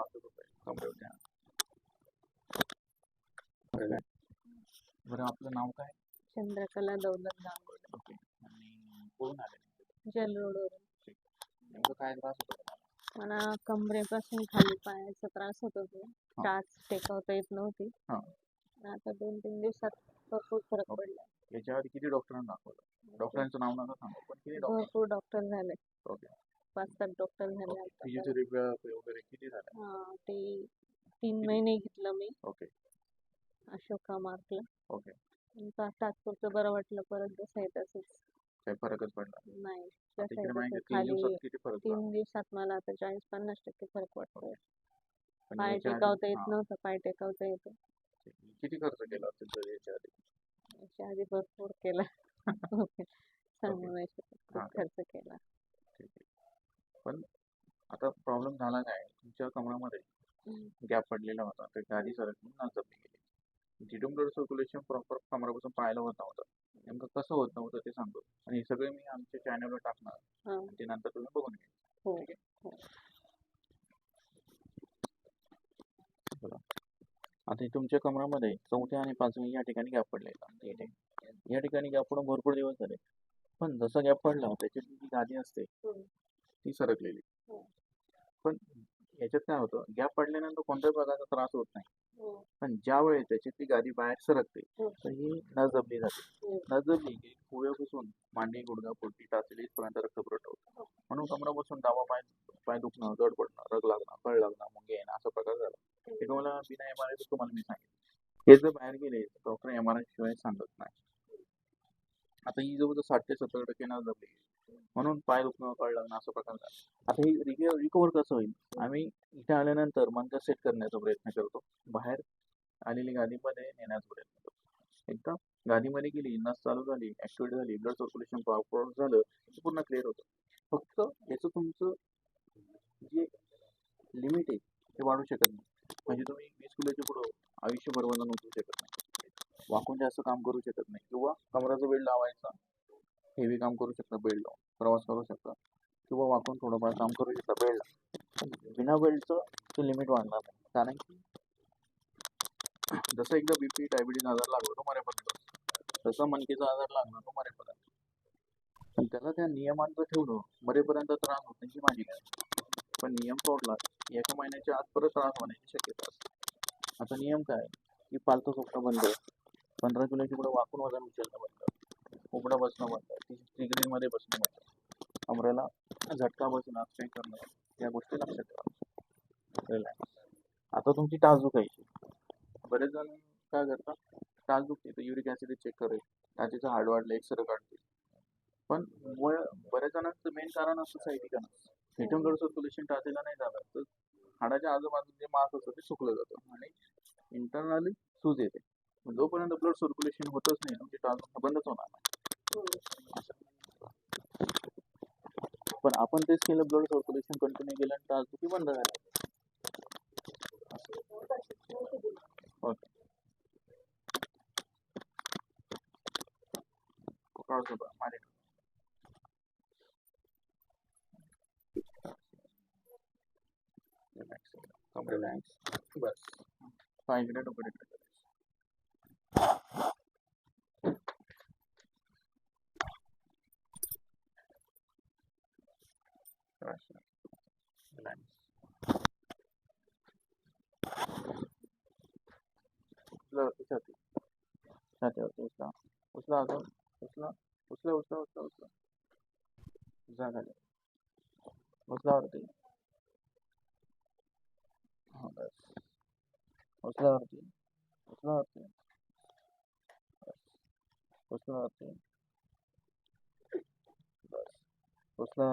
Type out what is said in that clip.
पाहतो कमरेवरती हात. बरं आपलं नाव काय? चंद्रकला दौलत गांगुडे ओके. आणि कुठून आले? जल रोडवरून. नेमकं काय त्रास होतो तुम्हाला? मला कमरेपासून खाली पायाचा त्रास होत होतो. टाच टेकवता येत नव्हती. हा. पण आता दोन तीन दिवसात भरपूर फरक पडला. याच्या आधी किती डॉक्टरांना दाखवलं? डॉक्टरांचं नाव नका सांगू पण किती डॉक्टर? भरपूर डॉक्टर झाले. ओके. पाच सात डॉक्टर झाले आता. फिजिओथेरपी वगैरे किती झालं? हा ते तीन महिने घेतलं मी. ओके अशोका मार्कला ओके नंतर तात्पुरतं बरं वाटलं परत आहे तसंच काही फरकच पडला नाही. आता आहे तीन खाली दिवसात किती फरक पडला तीन दिवसात मला आता चाळीस पन्नास टक्के फरक वाटतोय. पण पाय याच्या आधी- टेकावता येत हा, नव्हतं पाय टेकावता येतो किती खर्च केला असेल तर याच्या आधी? याच्या आधी भरपूर केला ओके सांगू नाही शकत हा. खूप खर्च केला ठीक आहे पण आता प्रॉब्लेम झाला काय तुमच्या कमरामध्ये हम्म. गॅप पडलेला होता ते गादी सरकली न जमली गेली जिडूम ब्लड सर्क्युलेशन प्रॉपर कमरापासून पाहायला होत नव्हतं. नेमकं कसं होत नव्हतं ते सांगतो. आणि हे सगळे मी आमच्या चॅनलवर टाकणार. हा. आणि ते नंतर तुम्ही बघून घ्या. हो. ठीक आहे? बघा. आता हे तुमच्या कमरामध्ये चौथ्या आणि पाचवी या ठिकाणी गॅप पडलेला या ठिकाणी गॅप पडून भरपूर दिवस झाले. पण जसा गॅप पडला त्याची जी गादी असते. ती सरकलेली. हो. पण याच्यात काय होतं गॅप पडल्यानंतर कोणत्याही प्रकारचा त्रास होत नाही. हो. पण ज्या वेळेस त्याची ती गादी बाहेर सरकते हो. तर ही नजबली जाते हो. नजबली की पुढ्यापासून मांडी गुडघा पोटी टाचली इथपर्यंत रक्तपुरवठा होतो. म्हणून कमरापासून डावा पाय पाय दुखणं जड पडणं रग लागणं कळ लागणं मुंगे येणं असा प्रकार झाला. हे. तुम्हाला बिना एम आर तुम्हाला मी सांगितलं हे जर बाहेर गेले डॉक्टर एम आर आय शिवाय सांगत नाही. आता ही जवळ साठ ते सत्तर टक्के नजबली म्हणून पाय दुखणं कळ लागणं असं प्रकार झाला आता रिक रिकवर कसं होईल? आम्ही इथे आल्यानंतर मनका सेट करण्याचा प्रयत्न करतो. बाहेर आलेली गादीमध्ये नेण्याचा प्रयत्न करतो. एकदा गादीमध्ये गेली नस चालू झाली ऍक्टिव्हेट झाली ब्लड सर्क्युलेशन प्रॉपर झालं की पूर्ण क्लिअर होतं. फक्त याचं तुमचं जे लिमिट आहे ते वाढू शकत नाही. म्हणजे तुम्ही वीस किलोच्या पुढं आयुष्यभर वजन उचलू शकत नाही. वाकून जास्त काम करू शकत नाही. किंवा कमराचा वेळ लावायचा हेवी काम करू शकता बेल्ट लावून. प्रवास करू शकता किंवा वाकून थोडंफार काम करू शकता बेल्ट बिना बेल्टचं ते लिमिट वाढणार नाही. कारण की जसं एकदा बीपी डायबिटीज आजार लागला तो मरेपर्यंत. जसं तसं मनकेचा आजार लागला तो मरेपर्यंत. पण त्याला त्या नियमांचं ठेवणं मरेपर्यंत त्रास होत नाही माझी काय पण नियम सोडला एका महिन्याच्या आत परत त्रास होण्याची शक्यता असते. आता नियम काय? की पालतं झोपणं बंद पंधरा किलोची पुढे वाकून वजन उचलणं बंद उघडं बसणं बंद ती मध्ये बसणं बंद कमरेला झटका बसणं काही करणं या गोष्टी लक्षात ठेवा. रिलॅक्स आता तुमची टाच दुखायची बरेच जण काय करतात? टाच दुखते तर युरिक ऍसिड चेक करेल. टाचेचं हाड वाढलं एक्सरे काढतील. पण मुळे बऱ्याच जणांचं मेन कारण असतं सायटिकनस हेटम ब्लड सर्क्युलेशन टाचेला नाही झालं तर हाडाच्या आजूबाजूला जे मास असतं ते सुकलं जातं. आणि इंटरनली सूज येते. जोपर्यंत ब्लड सर्क्युलेशन होतच नाही म्हणजे तुमची टाच बंदच होणार नाही. पण आपण तेच केलं ब्लड सर्क्युलेशन कंटिन्यू केलं आणि टाच दुखी बंद झाली. ओके पकडायचं बरं माझ्या रिलॅक्स कम रिलॅक्स बस पाय इकडे डोकं अजून उचला उचला उचला उचला जा खाली बस उचला वरती उचला बस उचला